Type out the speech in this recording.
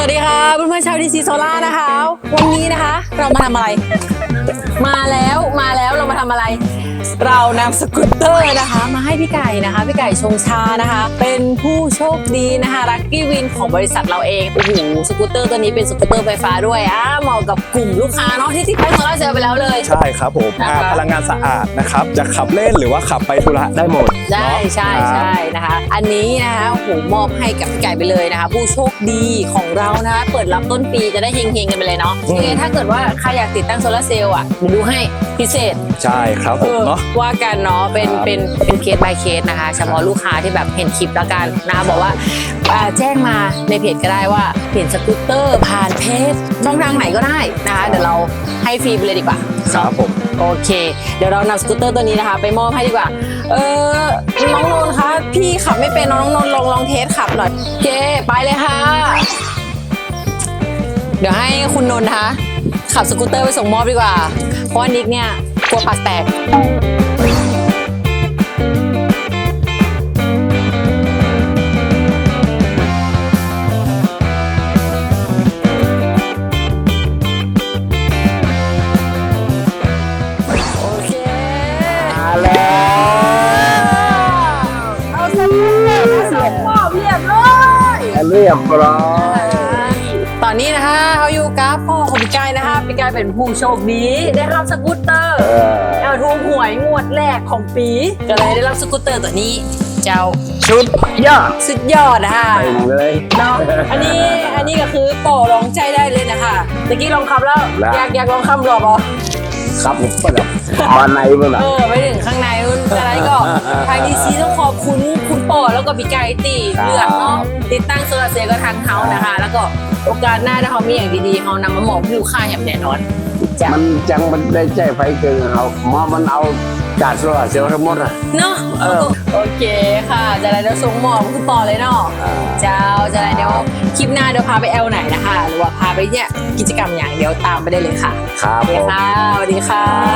สวัสดีค่ะเพื่อนๆชาวดีซีโซล่านะคะ วันนี้นะคะ เรามาทำอะไร มาแล้วมาแล้วเรามาทำอะไร เรานำสกูตเตอร์นะคะ มาให้พี่ไก่นะคะ พี่ไก่ชงชานะคะ เป็นผู้โชคดีนะคะลักกี้ ของบริษัทเราเองโอ้โหสกูตเตอร์ตัวนี้เป็นสกูตเตอร์ไฟฟ้าด้วยอะเหมาะกับกลุ่มลูกค้าเนาะที่ที่ใช้โซล่าร์เซลล์ไปแล้วเลย ใช่ครับผมนะคะอ่าพลังงานสะอาดนะครับจะขับเล่นหรือว่าขับไปธุระได้หมดใช่เนาะใช่ครับใช่นะคะ อันนี้นะคะโอ้โหมอบให้กับพี่ไก่ไปเลยนะคะ ผู้โชคดีของเรานะคะเปิดรับต้นปีจะได้เฮงๆกันไปเลยเนาะยังไงถ้าเกิดว่าใครอยากติดตั้งโซลาร์เซลล์อะเดี๋ยวดูให้พิเศษ ใช่ครับผมเนาะออว่ากันเนาะเป็นครับเป็นเป็นเคส by เคสนะคะ เฉพาะลูกค้าที่แบบเห็นคลิปแล้วกันนะคะบอกว่าอ่าแจ้งมาในเพจก็ได้ว่าเปลี่ยนสกูตเตอร์ผ่านเพจช่องทางไหนก็ได้นะคะ เดี๋ยวเราให้ฟรีไปเลยดีกว่าครับผมโอเค เดี๋ยวเรานำสกูตเตอร์ตัวนี้นะคะ ไปมอบให้ดีกว่า เออน้องนนท์คะพี่ขับไม่เป็นน้องนนท์ลองลองเทสขับหน่อยโอเคไปเลยค่ะ เดี๋ยวให้คุณนนท์นะคะขับสกูตเตอร์ไปส่งมอบดีกว่า เพราะว่านิกเนี่ยกลัวปากแตก เรียบร้อยตอนนี้นะคะเขาอยู่กับพ่อของพี่กายนะคะพี่กายเป็นผู้โชคดีได้รับสกูตเตอร์เออเอาถูกหวยงวดแรกของปี ก็เลยได้รับสกูตเตอร์ตัวนี้ เจ้าชุดยอดสุดยอดนะคะเต็มเลยเนาะอันนี้อันนี้ก็คือต่อรองใจได้เลยนะคะตะกี้ลองขับแล้วแล้วอยากอยากลองขับหรอปะ ครับผมก็แบบมาในเมื่อไหร่เออไปถึงข้างในนู่นอะไรก็ทางดีซีต้องขอบคุณคุณปอแล้วก็พี่ไก่ตีครับเลือกเนาะติดตั้งโซลาร์เซลล์ก็ทางเขานะคะ แล้วก็โอกาสหน้าถ้าเขามีอย่างดีๆเขานำมาหมอบให้ลูกค้าอย่างแน่นอนจ้ะมันจังมันได้ใจไฟเกินเอาหมอมันเอาจากโซลาร์เซลล์ทั้งหมดอะ เนาะเออ โอเคค่ะจะได้เดี๋ยวส่งหมอบคุณปอเลยเนาะเจ้าจะได้เดี๋ยวคลิปหน้าเดี๋ยวพาไปแอลไหนนะคะ หรือว่าพาไปเนี่ยกิจกรรมอย่างเดียวตามไปได้เลยค่ะครับโอเคผม ค่ะสวัสดี ค่ะ